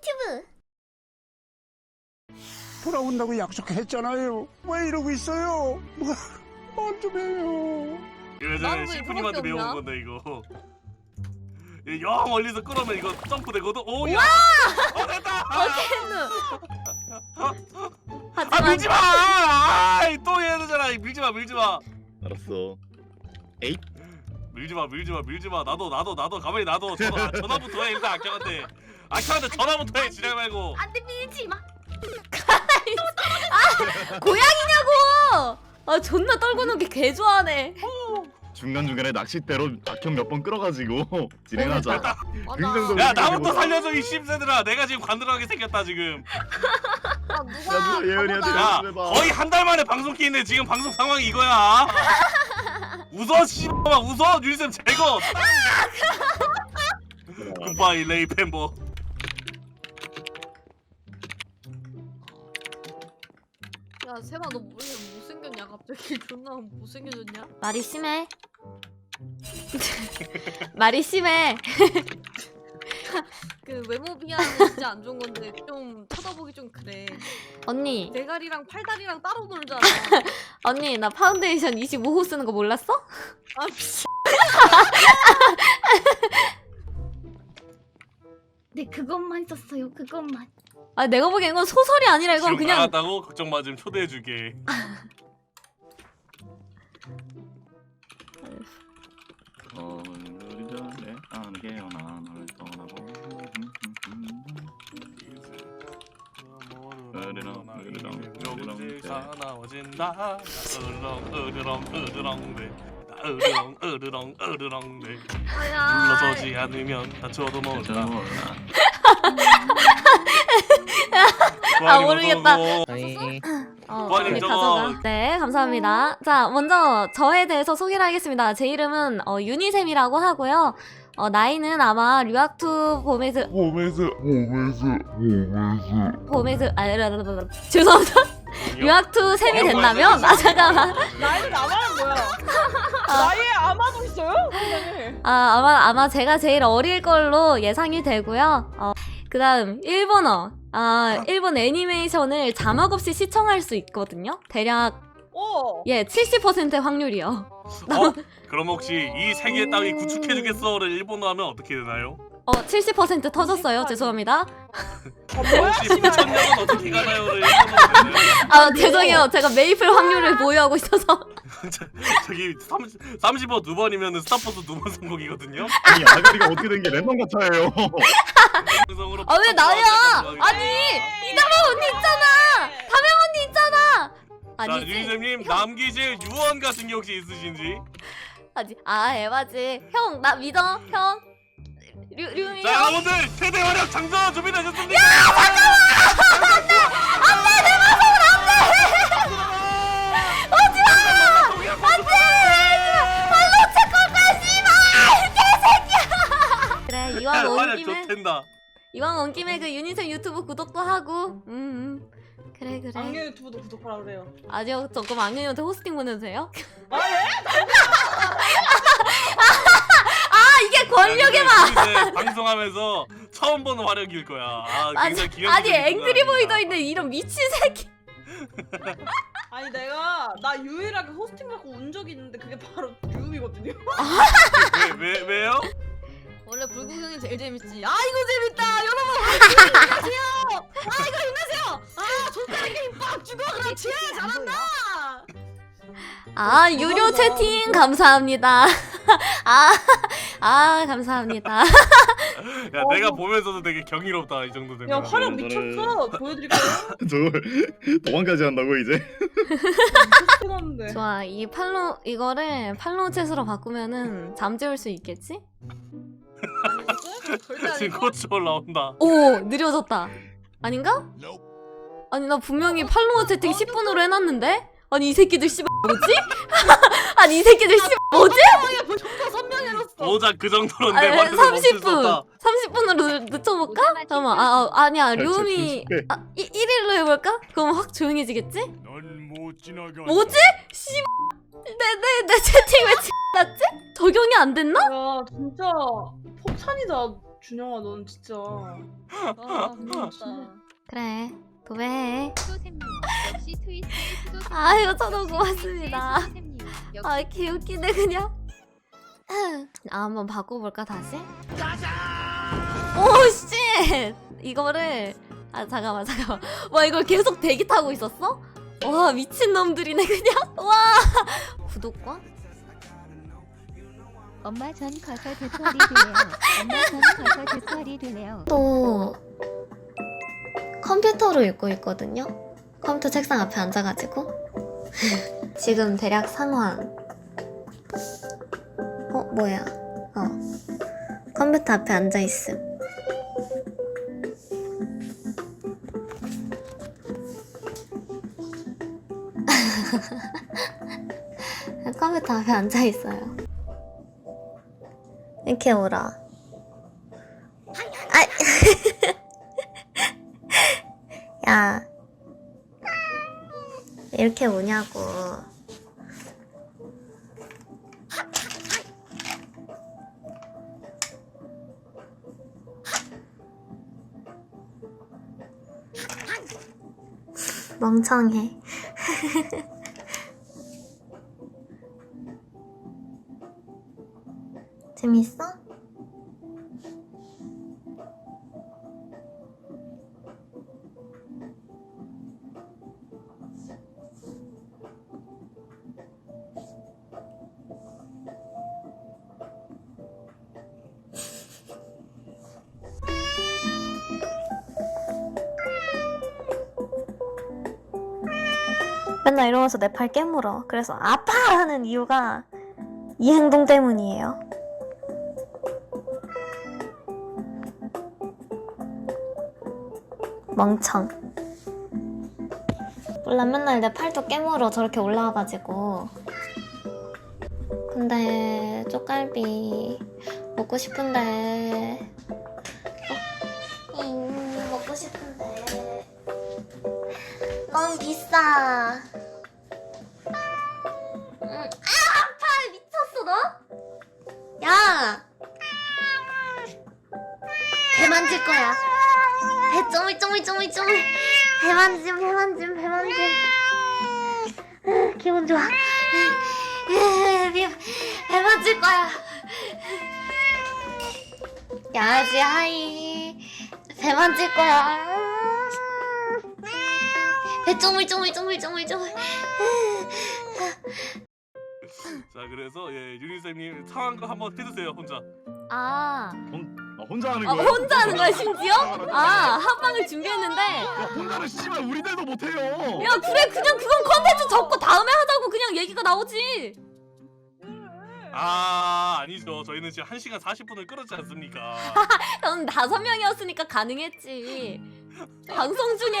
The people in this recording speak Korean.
튜브 돌아온다고 약속했잖아요. 왜 이러고 있어요? 뭐좀 해요. 이거 나는 예전에 왜 시프님한테 배운? 건데 이거 이영 멀리서 끌어면 이거 점프 되거든? 오 야! 어 됐다! 어쨌든 아 하지만 밀지 마! 아이 또 해야 되잖아 밀지 마 밀지 마 알았어. 밀지 마 밀지 마 밀지 마 나도 나도 나도 가만히 놔둬 전화, 전화부터 해 일단 악경한테 악경한테 전화부터 해 지랄 말고 안돼 밀지 마 고양이냐고! 아 존나 떨고 노는 게 개 좋아하네. 중간 중간에 낚싯대로 악형 몇 번 끌어가지고 진행하자. 맞아. 긍정적으로 야 나부터 살려줘 이 씹새들아 내가 지금 관들어가게 생겼다 지금 아, 야, 누가 누가 예언이한테 저보다- 야 해봐. 거의 한 달 만에 방송 키는데 지금 방송 상황이 이거야 웃어 씨발. 웃어. 유리쌤 제거. 굿바이 레이 팬버 야 세마 너 왜 못생겼냐 갑자기? 존나 못생겨졌냐? 말이 심해. 말이 심해 그 외모 비하는 진짜 안 좋은 건데 좀 쳐다보기 좀 그래. 언니 대가리랑 팔다리랑 따로 놀잖아. 언니 나 파운데이션 25호 쓰는 거 몰랐어? 아 미친. 네 그것만 썼어요 그것만 아 내가 보기엔 이건 소설이 아니라 이건 그냥 나갔다고 걱정 마 지금 초대해줄게 거울이 전에 안개어나 널 으르렁, 으르렁, 으르렁, 가 나와진다 으르렁 으르렁 으르렁 네 으르렁 으르렁 으르렁 네 아야. 물러서지 않으면 다쳐도 몰라 아, 모르겠다. 저희 어, 부활님 네, 저거- 가져가. 네, 감사합니다. 자, 먼저 저에 대해서 소개를 하겠습니다. 제 이름은 어, 유니셈이라고 하고요. 어, 나이는 아마 류학투 봄에서 몸에서 몸에서 몸에서 봄에서 아, 라라라라. 죄송합니다. 류학투 셈이 된다면 아 잠깐만. 나이는 아마는 뭐야? 나이에 아마도 있어요? 세상에. 아, 아마 아마 제가 제일 어릴 걸로 예상이 되고요. 어, 그다음 일본어. 아, 일본 애니메이션을 자막 없이 시청할 수 있거든요. 대략 어. 예, 70%의 확률이요. 어? 그럼 혹시 이 세계 따위 구축해주겠어를 일본어 하면 어떻게 되나요? 어, 70% 터졌어요. 죄송합니다. 아, 뭐야? 혹시 9천 명은 어떻게 가나요를 일본어로 되나요? 아, 죄송해요. 제가 메이플 확률을 보유하고 있어서. 저기 30, 30번 두 번이면 스타포스 두 번 성공이거든요 아니 아가리가 어떻게 된 게 랜덤 같아요. 방송으로 아, 왜 나야? 아니, 이다방 언니 있잖아. 담양 언니 있잖아. 자 아니지. 유니쌤님 남기실 유언 같은 게 혹시 있으신지 아니, 아, 에바지. 형, 나 믿어. 형. 류, 류미 자 형. 여러분들 최대 활약 장전 준비되셨습니까? 그래, 이왕 온 김에 이왕 온 김에 그 유니셈 유튜브 구독도 하고. 음. 음. 그래, 그래. 악녀 유튜브도 구독하라 그래요. 아니요, 조금 악녀한테 호스팅 보내도 돼요? 아 예? 아, 이게 권력의 맛. 방송하면서 처음 보는 활약일 거야 아, 아니, 굉장히 아니 앵그리보이도 있는 이런 미친 새끼. 아니 내가 나 유일하게 호스팅 받고 운 적이 있는데 그게 바로 듀움이거든요. 왜, 왜, 왜요? 불구경이 제일 재밌지. 아 이거 재밌다. 여러분 힘내세요. 아 이거 힘내세요. 아 손가락에 힘빡 주고 그렇지 잘한다. 아 유료 채팅 감사합니다. 아, 아 감사합니다. 야 내가 보면서도 되게 경이롭다 이 정도 되면 야 화력 이거를- 미쳤어. 보여드릴까요? 저걸 도망가지 한다고 이제. 해놨는데. 좋아 이 팔로 이거를 팔로우 챗으로 바꾸면은 잠재울 수 있겠지? 절대 지금 아니고. 코치 올라온다 오 느려졌다. 아닌가? 아니 나 분명히 팔로우 채팅 10분으로 해놨는데? 아니 이 새끼들 씨발 뭐지? 아니 이 새끼들 씨발 뭐지? 선명해졌어. 고작 그 정도로 내 멈출 수 30분 없다 30분으로 늦춰볼까? 잠깐만 아, 아 아니야 잘 룸이 아, 1일로 해볼까? 그럼 확 조용해지겠지? 뭐지? 씨, 내내내 채팅 왜 났지? 적용이 안 됐나? 야 진짜 폭탄이다. 준영아 넌 진짜. 아 미쳤다. 그래 도배해. 수도샘님 역시 트위스트의 수도샘님. 아이고 저도 고맙습니다. 수도샘님. 역시 아 개웃기네 그냥. 아 한번 바꿔볼까 다시? 오씨 이거를 아 잠깐만 잠깐만. 와 이걸 계속 대기 타고 있었어? 와 미친놈들이네 그냥. 와! 구독과 엄마 전 가서 대투알이 되네요. 엄마 전 가서 대투알이 되네요. 또 컴퓨터로 읽고 있거든요. 컴퓨터 책상 앞에 앉아가지고 지금 대략 상황. 어 뭐야? 어 컴퓨터 앞에 앉아 있음. 컴퓨터 앞에 앉아 있어요. 이렇게 오라. 아, 야, 이렇게 오냐고. 멍청해. 재밌어? 맨날 이러면서 내 팔 깨물어. 그래서 아파! 하는 이유가 이 행동 때문이에요. 멍청. 몰라, 맨날 내 팔도 깨물어. 저렇게 올라와가지고. 근데, 쪽갈비 먹고 싶은데. 어? 잉, 먹고 싶은데. 너무 비싸. 쪼물쪼물쪼물쪼물. 배 만짐, 배 만짐, 배 만짐. 으, 기분 좋아. 으, 배, 배 만질 거야. 야지, 하이. 배 만질 거야. 배 쪼물 쪼물 쪼물 쪼물 쪼물. 자 그래서 예 유니쌤님 상황극 한번 해주세요 혼자. 아, 아, 혼자 하는 아 거예요? 혼자 하는 거야, 심지어? 아, 합방을 준비했는데. 야, 혼자는 씨발 우리들도 못해요. 야 그래 그냥 그건 컨텐츠 접고 다음에 하자고 그냥 얘기가 나오지 아 아니죠 저희는 지금 1시간 40분을 끌었지 않습니까? 넌 다섯 명이었으니까 가능했지 방송 중에